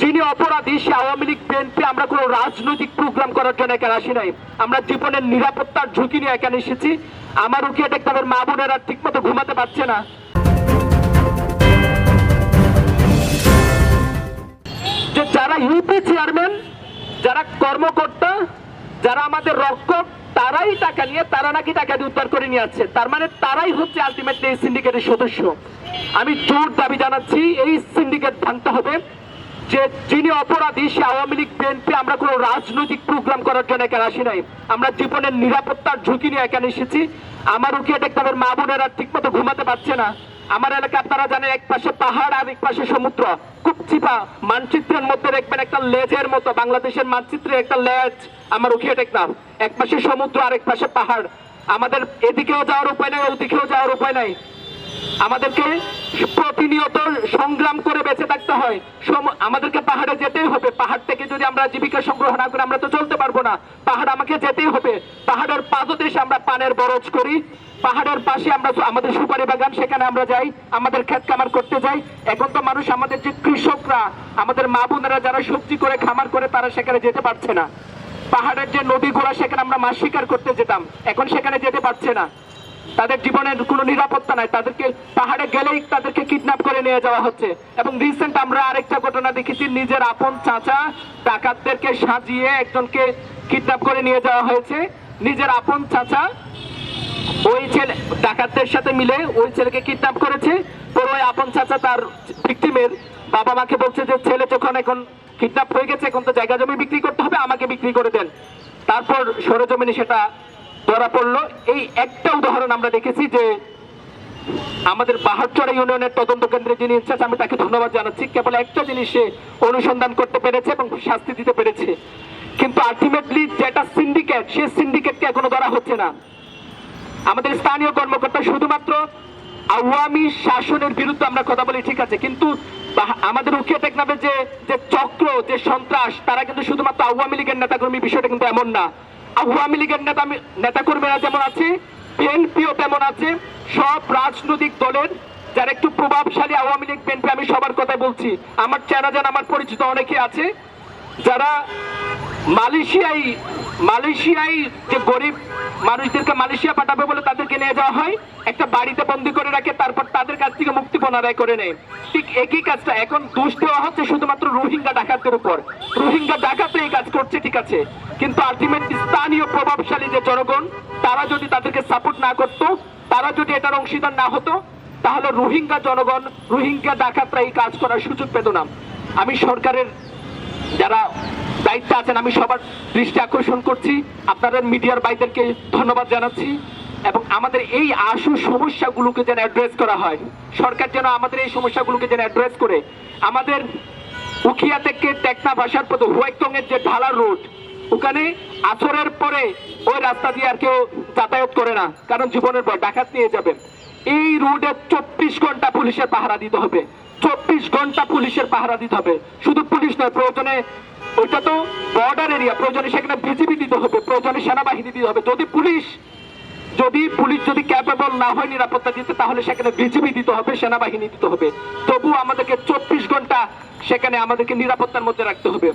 যিনি অপরাধী, সে আওয়ামী লীগ বিএনপি আমরা কোনো রাজনৈতিক প্রোগ্রাম করার জন্য এখানে আসি নাই। আমরা জীবনের নিরাপত্তার ঝুঁকি নিয়ে এখানে এসেছি। আমার উকিয়া তাদের মা বোনেরা ঠিক মতো ঘুমাতে পারছে না? যে যারা ইউপি চেয়ারম্যান যারা কর্মকর্তা, যারা আমাদের রক্ষক, তারাই টাকা নিয়ে, তারা নাকি টাকা দিয়ে উদ্ধার করে নিয়ে আসছে। তার মানে তারাই হচ্ছে আলটিমেটলি এই সিন্ডিকেটের সদস্য। আমি জোর দাবি জানাচ্ছি, এই সিন্ডিকেট ভাঙতে হবে। যে যিনি অপরাধী, সে আওয়ামী লীগ, বিএনপি, আমরা কোনো রাজনৈতিক প্রোগ্রাম করার জন্য এখানে আসি নাই। আমরা জীবনের নিরাপত্তার ঝুঁকি নিয়ে এখানে এসেছি। আমার উকিয়া তাদের মা বোনেরা ঠিক মতো ঘুমাতে পারছে না? আমার এলাকা আপনারা জানেন, এক পাশে পাহাড় আর এক পাশে সমুদ্র। খুব চিপা। মানচিত্রের মধ্যে দেখবেন একটা লেজের মতো, বাংলাদেশের মানচিত্রে একটা লেজ। আমার উঠিয়ে টেকনাফ এক পাশে সমুদ্র আর এক পাশে পাহাড়। আমাদের এদিকেও যাওয়ার উপায় নাই, ওদিকেও যাওয়ার উপায় নাই। আমাদেরকে প্রতিনিয়ত সংগ্রাম করে বেঁচে থাকতে হয়। আমাদেরকে পাহাড়ে যেতেই হবে। পাহাড় থেকে যদি আমরা জীবিকা সংগ্রহ না করি, আমরা তো চলতে পারব না। পাহাড় আমাকে যেতেই হবে। পাহাড়ের পাদদেশে আমরা পানের বরজ করি। পাহাড়ের পাশে আমরা আমাদের সুপারি বাগান, সেখানে আমরা যাই, আমাদের ক্ষেত খামার করতে যাই। এখন তো মানুষ, আমাদের যে কৃষকরা, আমাদের মা বোনেরা যারা সবজি করে, খামার করে, তারা সেখানে যেতে পারছে না। পাহাড়ের যে নদীগুলো সেখানে আমরা মাছ শিকার করতে যেতাম। এখন সেখানে যেতে পারছে না। তাদের জীবনের কোনো নিরাপত্তা নাই। তাদেরকে পাহাড়ে গেলেই তাদেরকে কিডন্যাপ করে নিয়ে যাওয়া হচ্ছে। এবং রিসেন্ট আমরা আরেকটা ঘটনা দেখেছি, নিজের আপন চাচা ডাকাতদেরকে সাজিয়ে একজনকে কিডন্যাপ করে নিয়ে যাওয়া হয়েছে। নিজের আপন চাচা ওই ছেলে, ডাকাতদের সাথে মিলে ওই ছেলেকে কিডন্যাপ করেছে। পরে ওই আপন চাচা তার ভিকটিমের বাবা মাকে বলছে যে, ছেলে যখন এখন কিডন্যাপ হয়ে গেছে, এখন তো জায়গা জমি বিক্রি করতে হবে, আমাকে বিক্রি করে দেন। তারপর সরেজমিনে সেটা ধরা পড়ল। এই একটা উদাহরণ আমরা দেখেছি যে আমাদের বাহারচড়া ইউনিয়নের তদন্ত কেন্দ্রে যিনি ইনচার্জ আমি তাকে ধন্যবাদ জানাচ্ছি। কেবল একটা জিনিস সে অনুসন্ধান করতে পেরেছে এবং শাস্তি দিতে পেরেছে। কিন্তু আলটিমেটলি যেটা সিন্ডিকেট সেই সিন্ডিকেটকে এখনও ধরা হচ্ছে না। আমাদের স্থানীয় কর্মকর্তা শুধুমাত্র আওয়ামী শাসনের বিরুদ্ধে আমরা কথা বলি, ঠিক আছে, কিন্তু আমাদের উকিয়া টেকনাফের যে যে চক্র, যে সন্ত্রাস, তারা কিন্তু শুধুমাত্র আওয়ামী লীগের নেতাকর্মী বিষয়টা কিন্তু এমন না। আওয়ামী লীগের নেতা নেতাকর্মীরা যেমন আছে, বিএনপিও তেমন আছে, সব রাজনৈতিক দলের যারা একটু প্রভাবশালী আওয়ামী লীগ, বিএনপি, আমি সবার কথা বলছি। আমার চেনা জানা, আমার পরিচিত অনেকে আছে, যারা মালয়েশিয়ায় মালয়েশিয়ায় যে গরিব মানুষদেরকে মালয়েশিয়া পাঠাবে বলে তাদেরকে নিয়ে যাওয়া হয়, একটা বাড়িতে বন্দি করে রাখে, তারপর তাদের কাছ থেকে মুক্তিপণ আদায় করে নেয়। ঠিক একই কাজটা এখন দোষ দেওয়া হচ্ছে শুধুমাত্র রোহিঙ্গা ডাকাতের উপর। রোহিঙ্গা ডাকাতে এই কাজ করছে, ঠিক আছে। কিন্তু আলটিমেটলি স্থানীয় প্রভাবশালী যে জনগণ, তারা যদি তাদেরকে সাপোর্ট না করতো, তারা যদি এটার অংশীদার না হতো, তাহলে রোহিঙ্গা জনগণ, রোহিঙ্গা ডাকাতরা এই কাজ করার সুযোগ পেত না। আমি সরকারের যারা দায়িত্বে আছেন, আমি সবার দৃষ্টি আকর্ষণ করছি। আপনাদের মিডিয়ার ভাইদেরকে ধন্যবাদ জানাচ্ছি এবং আমাদের এই আশু সমস্যাগুলোকে যেন অ্যাড্রেস করা হয়। সরকার যেন আমাদের এই সমস্যাগুলোকে যেন অ্যাড্রেস করে। আমাদের উখিয়া থেকে টেকনা ভাষার পথে হুয়াইতং এর যে ঢালার রোড, ওখানে আছরের পরে ওই রাস্তা দিয়ে আর কেউ যাতায়াত করে না, কারণ জীবনের পর ডাকাত নিয়ে যাবেন। এই রোডে চব্বিশ ঘণ্টা পুলিশের পাহারা দিতে হবে। চব্বিশ ঘণ্টা পুলিশের পাহারা দিতে হবে। শুধু পুলিশ নয়, প্রয়োজনে ওইটা তো বর্ডার এরিয়া প্রয়োজনে সেখানে বিজিবি দিতে হবে, প্রয়োজনে সেনাবাহিনী দিতে হবে। যদি পুলিশ যদি পুলিশ যদি ক্যাপেবল না হয়, নিরাপত্তা দিতে, তাহলে সেখানে বিজিবি দিতে হবে, সেনাবাহিনী দিতে হবে। তবু আমাদেরকে চব্বিশ ঘণ্টা সেখানে আমাদেরকে নিরাপত্তার মধ্যে রাখতে হবে।